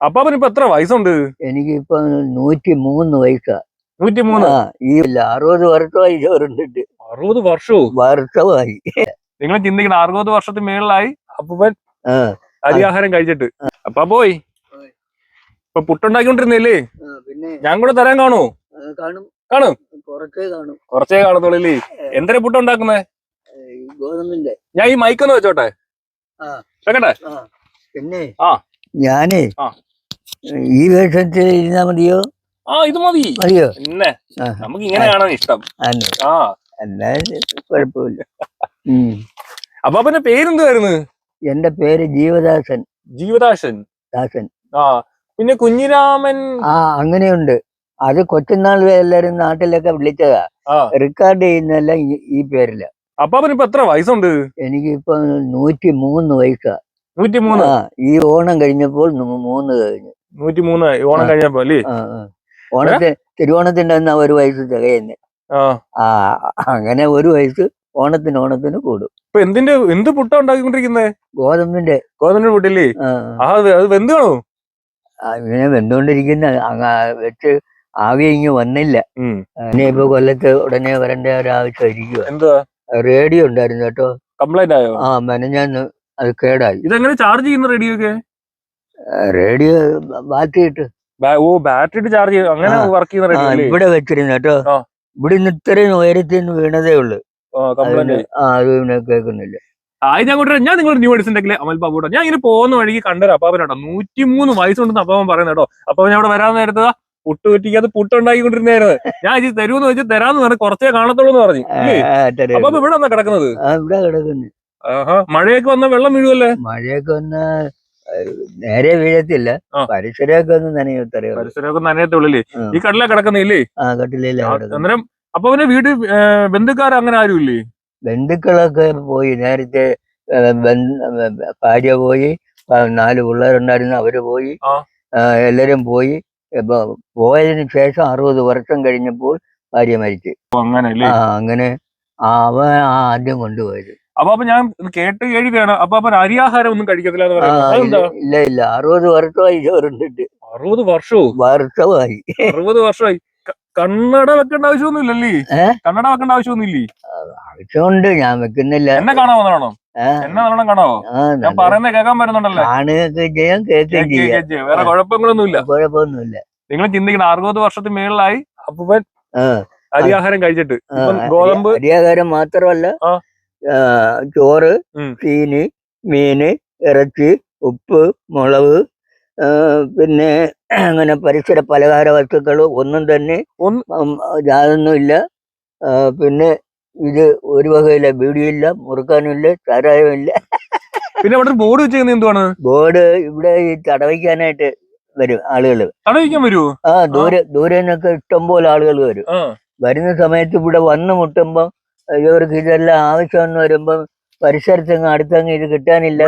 അപ്പാപ്പന് ഇപ്പൊ എത്ര വയസ്സുണ്ട്? എനിക്കിപ്പോ നൂറ്റി മൂന്ന് വയസ്സാ. നൂറ്റി മൂന്ന് ആ ഈ ഇല്ല അറുപത് വർഷമായി ചോറുണ്ടിട്ട് അറുപത് വർഷവും വർഷമായി. നിങ്ങൾ ചിന്തിക്കണം അറുപത് വർഷത്തിന് മേളിലായി അപ്പൂപ്പൻ ആ. അരിയാഹാരം കഴിച്ചിട്ട്. അപ്പാ പോയി. ഇപ്പൊ പുട്ടുണ്ടാക്കിക്കൊണ്ടിരുന്നില്ലേ? പിന്നെ ഞാൻ കൂടെ തരാൻ കാണൂ കാണും. കാണും? കുറച്ചേ കാണും. കുറച്ചേ കാണത്തുള്ളൂ എന്തിനാ പുട്ടുണ്ടാക്കുന്നേ? ഗോതമ്പിന്റെ. ഞാൻ ഈ മൈക്കൊന്ന് വെച്ചോട്ടെ. ആ. വെക്കട്ടെ? പിന്നെ ആ. ഞാനേ ആ. ഈ വേഷത്തിൽ ഇരുന്നാ മതിയോ? ആ ഇത് മതി. മതിയോ? പിന്നെ നമുക്ക് ഇങ്ങനെ കാണാൻ ഇഷ്ടം. ആ. എന്നാ കുഴപ്പമില്ല. അപ്പൊ അപ്പാപ്പന്റെ പേരെന്തായിരുന്നു എന്റെ പേര് ജീവദാസൻ. ജീവദാസൻ. ദാസൻ. ആ. പിന്നെ കുഞ്ഞിരാമൻ? ആ അങ്ങനെയുണ്ട്. അത് കൊച്ചുനാൾ എല്ലാരും നാട്ടിലൊക്കെ വിളിച്ചതാ. റെക്കോർഡ് ചെയ്യുന്നല്ല ഈ- പേരിൽ. അപ്പൊ അപ്പാപ്പന് ഇപ്പൊ എത്ര വയസ്സുണ്ട്? എനിക്കിപ്പോ നൂറ്റി മൂന്ന് വയസ്സാ. നൂറ്റി മൂന്ന് ഈ ഓണം കഴിഞ്ഞപ്പോൾ മൂന്ന് കഴിഞ്ഞു. നൂറ്റി മൂന്ന് ഓണം. കഴിഞ്ഞപ്പോ അല്ലേ? ഓണത്തെ തിരുവോണത്തിന്റെ അന്ന് ഒരു വയസ്സ് തികയുന്നേ ആ. അങ്ങനെ ഒരു വയസ്സ് ഓണത്തിന് ഓണത്തിന് കൂടും. ഇപ്പൊ എന്തിന്റെ എന്ത് പുട്ട ഉണ്ടാക്കിക്കൊണ്ടിരിക്കുന്നേ? ഗോതമ്പിന്റെ. ഗോതമ്പിന്റെ പുട്ടില്ലേ? അത് വെന്ത് കാണോ ഇങ്ങനെ വെന്തുകൊണ്ടിരിക്കുന്ന. വെച്ച് ആകെ ഇങ്ങ് വന്നില്ല. ഇനി ഇപ്പൊ കൊല്ലത്ത് ഉടനെ വരേണ്ട ഒരു ആവശ്യമായിരിക്കുക എന്താ റേഡിയോ ഉണ്ടായിരുന്നു കേട്ടോ. കംപ്ലൈന്റ് ആയോ? ആ മെനഞ്ഞാന്ന് അത് കേടായി. ഇതെങ്ങനെ ചാർജ് ചെയ്യുന്ന റേഡിയോ ഒക്കെ റേഡിയോ മാറ്റിയിട്ട് ഓ ബാറ്ററി ചാർജ് ചെയ്യും അങ്ങനെ വർക്ക് ചെയ്യുന്ന റേഡിയോ ഇവിടെ വെച്ചിരുന്നു കേട്ടോ. ഇവിടെ നിന്ന് ഇത്രയും ഉയരത്തിൽ നിന്ന് വീണതേ ഉള്ളു. ആ അത് പിന്നെ കേൾക്കുന്നില്ല. ആയി ഞാൻ നിങ്ങൾ ന്യൂ എഡിസിന്റെ അമൽ ബാബുട്ടോ ഞാൻ ഇങ്ങനെ പോകുന്ന വഴിക്ക് കണ്ടൊരു അപ്പാപ്പനാട്ടോ നൂറ്റിമൂന്ന് വയസ്സുണ്ടെന്ന് അപ്പാവൻ പറയുന്നത് കേട്ടോ. അപ്പൊ ഞാൻ അവിടെ വരാൻ നേരത്തെ പുട്ട് കുറ്റിക്കകത്ത് പുട്ട് ഉണ്ടാക്കിക്കൊണ്ടിരുന്നായിരുന്നു ഞാൻ ഇത് തരൂന്ന് വെച്ച് തരാന്ന് പറഞ്ഞു കുറച്ചേ കാണത്തുള്ളൂ എന്ന് പറഞ്ഞു അപ്പൊ ഇവിടെ വന്നാ കിടക്കുന്നത്? മഴയൊക്കെ വന്ന വെള്ളം വീഴുമല്ലേ മഴയൊക്കെ ഒന്ന് നേരെ വീഴത്തില്ല. പരിസരമൊക്കെ ഒന്ന് നനയത്തറിയോ പരിസരമൊക്കെ നനയത്തുള്ളില്ലേ ഈ കടല കിടക്കുന്നില്ലേ? ആ കട്ടിലേ അന്നേരം അപ്പൊ അവന്റെ വീട് ബന്ധുക്കാർ അങ്ങനെ ആരുമില്ലേ ബന്ധുക്കളൊക്കെ പോയി. നേരത്തെ ഭാര്യ പോയി. നാല് പിള്ളേരുണ്ടായിരുന്നു. അവർ പോയി. എല്ലാരും പോയി. പോയതിനു ശേഷം അറുപത് വർഷം കഴിഞ്ഞപ്പോൾ ഭാര്യ മരിച്ചു. അങ്ങനെ അവ ആ അങ്ങനെ അവൻ ആദ്യം കൊണ്ടുപോയത്. അപ്പൊ അപ്പൊ ഞാൻ കേട്ട് കേഴുകയാണ് അപ്പൊ അപ്പൊ അരിയാഹാരം ഒന്നും കഴിക്കത്തില്ല എന്ന് പറയുന്നത് ഇല്ല ഇല്ല അറുപത് വർഷമായി ചോറുണ്ടിട്ട് അറുപത് വർഷവും വർഷമായി. അറുപത് വർഷമായി. കണ്ണട വെക്കേണ്ട ആവശ്യമൊന്നും ഇല്ലല്ലേ? കണ്ണട വെക്കേണ്ട ആവശ്യമൊന്നും ഇല്ലേ ആവശ്യമുണ്ട്. ഞാൻ വെക്കുന്നില്ല. എന്നെ കാണാൻ വന്നതാണോ? എന്നെ നല്ലോണം കാണാവോ? ഞാൻ പറയുന്ന പറയുന്നത് കേൾക്കാൻ പറ്റുന്നുണ്ടല്ലോ. വേറെ കുഴപ്പങ്ങളൊന്നും ഇല്ല കുഴപ്പമൊന്നുമില്ല. നിങ്ങൾ ചിന്തിക്കണം. അറുപത് വർഷത്തിന് മേളിലായി അപ്പൂപ്പൻ ആ, അരിയാഹാരം കഴിച്ചിട്ട്. ഗോതമ്പ് അരിയാഹാരം മാത്രമല്ല ചോറ്. ചീനി മീന് ഇറച്ചി ഉപ്പ് മുളക് പിന്നെ അങ്ങനെ പരിസര പലഹാര വസ്തുക്കൾ ഒന്നും തന്നെ ഇല്ല. പിന്നെ ഇത് ഒരു വകയില്ല ബീഡിയില്ല മുറുക്കാനുമില്ല ചാരായമില്ല പിന്നെ അവിടെ ബോർഡ് വെച്ചിരിക്കുന്നത് എന്തുവാണ്? ബോർഡ് ഇവിടെ ഈ തടവിക്കാനായിട്ട് വരും ആളുകൾ തടവിക്കാൻ വരുമോ ആ ദൂരെ ദൂരെ നിന്നൊക്കെ ഇഷ്ടംപോലെ ആളുകൾ വരും. വരുന്ന സമയത്ത് ഇവിടെ വന്ന് മുട്ടുമ്പോ ഇവർക്ക് ഇതെല്ലാം ആവശ്യമെന്ന് വരുമ്പം പരിസരത്തങ്ങ് അടുത്തങ്ങ് ഇത് കിട്ടാനില്ല.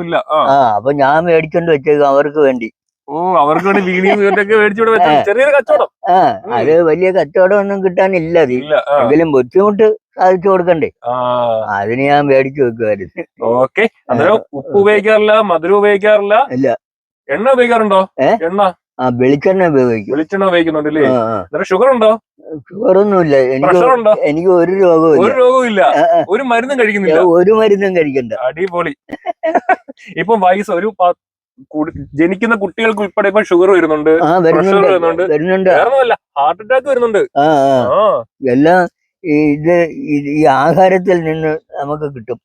ഇല്ല. ആ. അപ്പൊ ഞാൻ മേടിച്ചോണ്ട് വെച്ചേക്കും അവർക്ക് വേണ്ടി. ഓ അവർക്ക് വേണ്ടി ചെറിയൊരു കച്ചവടം. ആ അത് വലിയ കച്ചവടം ഒന്നും കിട്ടാനില്ല അത്. എങ്കിലും ബുദ്ധിമുട്ട് സാധിച്ചു കൊടുക്കണ്ടേ. അതിന് ഞാൻ മേടിച്ചു വെക്കുമായിരുന്നു ഓക്കെ. അന്നേരം ഉപ്പ് ഉപയോഗിക്കാറില്ല മധുരം ഉപയോഗിക്കാറില്ല. ഇല്ല. എണ്ണ ഉപയോഗിക്കാറുണ്ടോ? എണ്ണ? ആ വെളിച്ചെണ്ണ ഉപയോഗിക്കും. വെളിച്ചെണ്ണ ഉപയോഗിക്കുന്നുണ്ട് അല്ലേ ആ, ആ. അന്നേരം ഷുഗർ ഉണ്ടോ ഷുഗറൊന്നുമില്ല. എനിക്ക് എനിക്ക് ഒരു രോഗവും ഒരു രോഗവും ഇല്ല. ഒരു മരുന്നും കഴിക്കുന്നില്ല. ഒരു മരുന്നും കഴിക്കണ്ട. അടിപൊളി. ഇപ്പൊ വയസ്സ് ഒരു ജനിക്കുന്ന കുട്ടികൾക്ക് ഉൾപ്പെടെ ഇപ്പൊ ഷുഗർ വരുന്നുണ്ട് വരുന്നുണ്ട്. വരുന്നുണ്ട്. ഹാർട്ട് അറ്റാക്ക് വരുന്നുണ്ട്. എല്ലാം ഇത് ഈ ആഹാരത്തിൽ നിന്ന് നമുക്ക് കിട്ടും.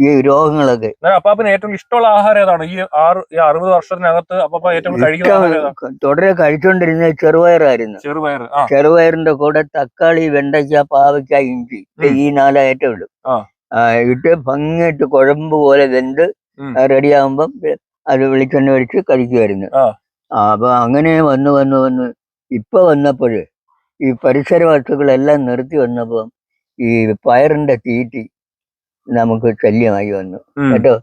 ഈ രോഗങ്ങളൊക്കെ. അപ്പാപ്പിന് ഏറ്റവും ഇഷ്ടമുള്ള ആഹാരം ഏതാണ്? ഈ ആറ് ഈ അറുപത് വർഷത്തിനകത്ത് അപ്പാപ്പ ഏറ്റവും തുടരെ കഴിച്ചോണ്ടിരുന്ന ചെറുപയറായിരുന്നു. ചെറുപയർ ചെറുപയറിന്റെ കൂടെ തക്കാളി വെണ്ടയ്ക്ക പാവയ്ക്ക ഇഞ്ചി. ഈ നാലായിട്ടേ. ആ, ഇട്ട് ഭംഗിയിട്ട് കുഴമ്പ് പോലെ വെന്ത്. റെഡിയാകുമ്പം അത് വെളിച്ചെണ്ണ ഒഴിച്ച് കഴിക്കുമായിരുന്നു അപ്പൊ അങ്ങനെ വന്ന് വന്ന് വന്ന് ഇപ്പൊ വന്നപ്പോഴ് ഈ പരിസര വസ്തുക്കളെല്ലാം നിർത്തി വന്നപ്പം ഈ പയറിന്റെ തീറ്റി നമുക്ക് ശല്യമായി വന്നു. കേട്ടോ?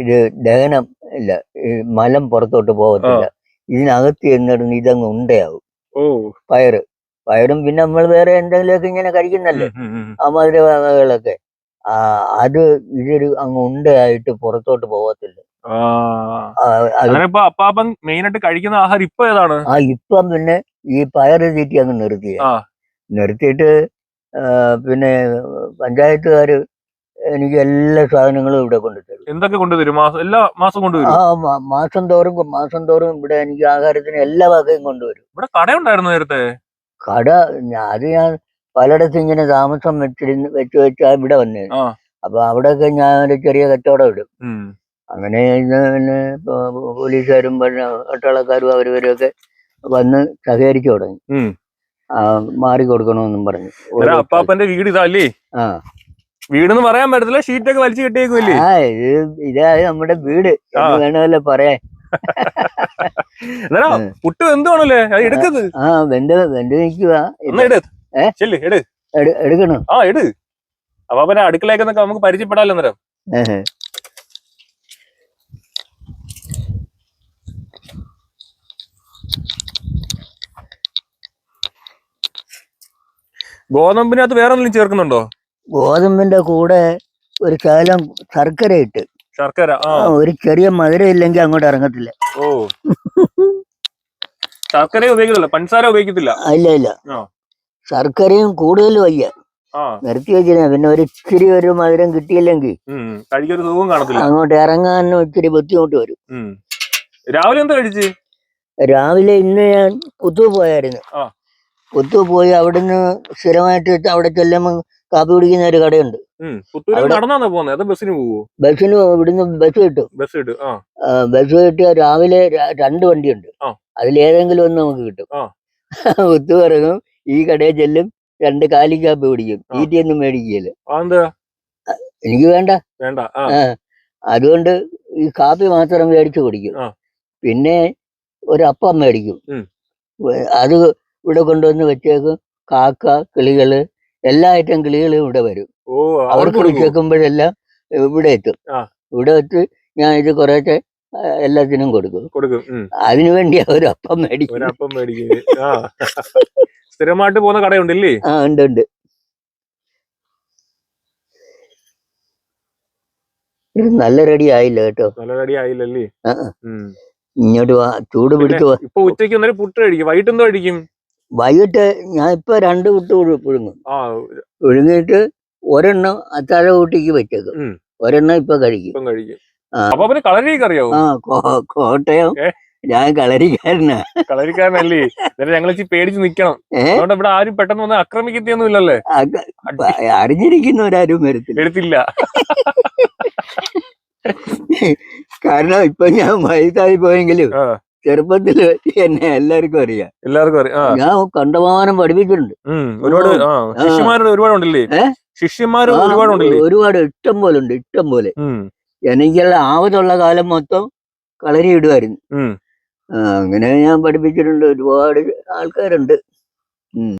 ഇത് ദഹനം ഇല്ല. മലം പുറത്തോട്ട് പോകത്തില്ല. ഇതിനകത്ത് ചെന്നിടുന്ന ഇതങ്ങ് ഉണ്ടയാവും. പയറ്. പയറും പിന്നെ നമ്മൾ വേറെ എന്തെങ്കിലുമൊക്കെ ഇങ്ങനെ കഴിക്കുന്നല്ലേ. ആ മധുര വകകളൊക്കെ. ആ അത് ഇതൊരു അങ്ങ് ഉണ്ടയായിട്ട് പുറത്തോട്ട് പോകത്തില്ല. അപ്പാപ്പൻ മെയിൻ ആയിട്ട് കഴിക്കുന്ന ആഹാരം ഇപ്പൊ ഏതാണ്? ആ ഇപ്പം പിന്നെ ഈ പയറ് തീറ്റി അങ്ങ് നിർത്തി. നിർത്തിയിട്ട് പിന്നെ പഞ്ചായത്തുകാര് എനിക്ക് എല്ലാ സാധനങ്ങളും ഇവിടെ കൊണ്ടുതരും. എന്തൊക്കെ കൊണ്ടുവരും മാസം എല്ലാ മാസം കൊണ്ടുവരും ആ മാസം തോറും മാസം തോറും ഇവിടെ എനിക്ക് ആഹാരത്തിന് എല്ലാ വകയും കൊണ്ടുവരും. ഇവിടെ കടയുണ്ടായിരുന്നു നേരത്തെ. കട ഞാ- അത് ഞാൻ പലയിടത്തും ഇങ്ങനെ താമസം വെച്ചിരുന്ന് വെച്ച് വെച്ചാ ഇവിടെ വന്നത് ആ. അപ്പൊ അവിടെയൊക്കെ ഞാൻ ഒരു ചെറിയ കച്ചവടം ഇടും. ഉം. അങ്ങനെ ഇന്ന് പിന്നെ പോ- പോലീസുകാരും പിന്നെ പട്ടാളക്കാരും അവരവരൊക്കെ വന്ന് സഹകരിച്ചു തുടങ്ങി. ഉം. ആ, മാറി കൊടുക്കണമെന്നും പറഞ്ഞു. അപ്പാപ്പന്റെ വീട് ഇതല്ലേ ആ. വീടെന്ന് പറയാൻ പറ്റത്തില്ല ഷീറ്റൊക്കെ വലിച്ചു കെട്ടിയേക്കുമല്ലേ ഇതാ നമ്മുടെ വീട്. എന്ന് വേണമല്ലോ പറയാൻ. അന്നേരം പുട്ട് എന്തുവാണല്ലേ അത് എടുക്കത് ആ വെന്ത് വെന്ത് നിൽക്കുക എടുക്കണം? ആ എട് അപ്പാപ്പന്റെ അടുക്കളയൊക്കെ നമുക്ക് പരിചയപ്പെടാലോ അന്നേരം. ഗോതമ്പിനകത്ത് വേറെ ഒന്നും ചേർക്കുന്നുണ്ടോ? ഗോതമ്പിന്റെ കൂടെ ഒരു ശകലം ശർക്കര ഇട്ട്. ശർക്കര ആ. ഒരു ചെറിയ മധുരം ഇല്ലെങ്കിൽ അങ്ങോട്ട് ഇറങ്ങത്തില്ല. ഓ. ശർക്കര ഉപയോഗിക്കത്തില്ല പഞ്ചസാര ഉപയോഗിക്കത്തില്ല. ഇല്ല ഇല്ല. ശർക്കരയും കൂടുതൽ വയ്യ. നിർത്തി വെച്ചിരുന്ന പിന്നെ ഒരു ഇച്ചിരി ഒരു മധുരം കിട്ടിയില്ലെങ്കിൽ അങ്ങോട്ട് ഇറങ്ങാനും ഇച്ചിരി ബുദ്ധിമുട്ട് വരും. രാവിലെ എന്താ കഴിച്ച്? രാവിലെ ഇന്ന് ഞാൻ പുത്തു പോയായിരുന്നു. പുത്തു പോയി അവിടുന്ന് സ്ഥിരമായിട്ട് അവിടെ ചെല്ലുമ്പോൾ കാപ്പി കുടിക്കുന്ന ഒരു കടയുണ്ട്. പോകുന്നത് ബസ്സിന് പോവോ? ബസ്സിന് ഇവിടുന്ന് ബസ് കിട്ടും. ബസ് കിട്ടും. ബസ് കിട്ടിയ രാവിലെ രണ്ട് വണ്ടിയുണ്ട്. അതിലേതെങ്കിലും ഒന്ന് നമുക്ക് കിട്ടും. ഒത്തു ഇറങ്ങും ഈ കടയിൽ ചെല്ലും രണ്ട് കാലി കാപ്പി കുടിക്കും. തീറ്റയൊന്നും മേടിക്കൽ എനിക്ക് വേണ്ട. വേണ്ട. അതുകൊണ്ട് ഈ കാപ്പി മാത്രം മേടിച്ച് കുടിക്കും. പിന്നെ ഒരു അപ്പം മേടിക്കും. അത് ഇവിടെ കൊണ്ടുവന്ന് വെച്ചേക്കും. കാക്ക കിളികൾ എല്ലാ ഐറ്റം കിളികളും ഇവിടെ വരും. അവർക്ക് കേൾക്കുമ്പോഴെല്ലാം ഇവിടെ എത്തും. ഇവിടെ എത്തി ഞാൻ ഇത് കുറേശ്ശെ എല്ലാത്തിനും കൊടുക്കും. കൊടുക്കും. അതിനുവേണ്ടി അവരപ്പം മേടിക്കും. അപ്പം മേടിക്കും. സ്ഥിരമായിട്ട് പോകുന്ന കടയുണ്ടല്ലേ ആ ഉണ്ട് ഉണ്ട്. നല്ല റെഡി ആയില്ല കേട്ടോ. നല്ല റെഡി ആയില്ലല്ലേ. ഇങ്ങോട്ട് വാ ചൂട് പിടിക്കുവാ ഇപ്പൊ ഉച്ചയ്ക്ക് പുട്ട് കഴിക്കും. വൈകിട്ട് എന്തോ കഴിക്കും? വൈകിട്ട് ഞാൻ ഇപ്പൊ രണ്ട് കുട്ടി പുഴുങ്ങും. പുഴുങ്ങിട്ട് പുഴുങ്ങിയിട്ട് ഒരെണ്ണം അത്താഴ കൂട്ടിക്ക് വെച്ചേക്കും ഒരെണ്ണം ഇപ്പൊ കഴിക്കും. അപ്പൊ അവന് കളരിയൊക്കെ അറിയാവോ ആ കോട്ടയം ഞാൻ കളരിക്കാരനാ. കളരിക്കാരനല്ലേ? ഞങ്ങൾ പേടിച്ച് നിക്കണം. ഏ? അതുകൊണ്ട് ഇവിടെ ആരും പെട്ടെന്ന് വന്ന് ആക്രമിക്കത്തൊന്നും ഇല്ലല്ലേ? അറിഞ്ഞിരിക്കുന്നവരാരും വരത്തില്ല. എടുത്തില്ല കാരണം ഇപ്പൊ ഞാൻ വയസ്സായി പോയെങ്കിലും ചെറുപ്പത്തിൽ എന്നെ എല്ലാവർക്കും അറിയാം. എല്ലാവർക്കും അറിയാം. ഞാൻ കണ്ടമാനം പഠിപ്പിച്ചിട്ടുണ്ട്. ഒരുപാട് ഒരുപാട് ഉണ്ടല്ലേ ഒരുപാട് ഉണ്ടല്ലേ ഒരുപാട് ഇഷ്ടം പോലെ ഉണ്ട് ഇഷ്ടം പോലെ. എനിക്കുള്ള ആവതുള്ള കാലം മൊത്തം കളരി ഇടുമായിരുന്നു. അങ്ങനെ ഞാൻ പഠിപ്പിച്ചിട്ടുണ്ട് ഒരുപാട് ആൾക്കാരുണ്ട്.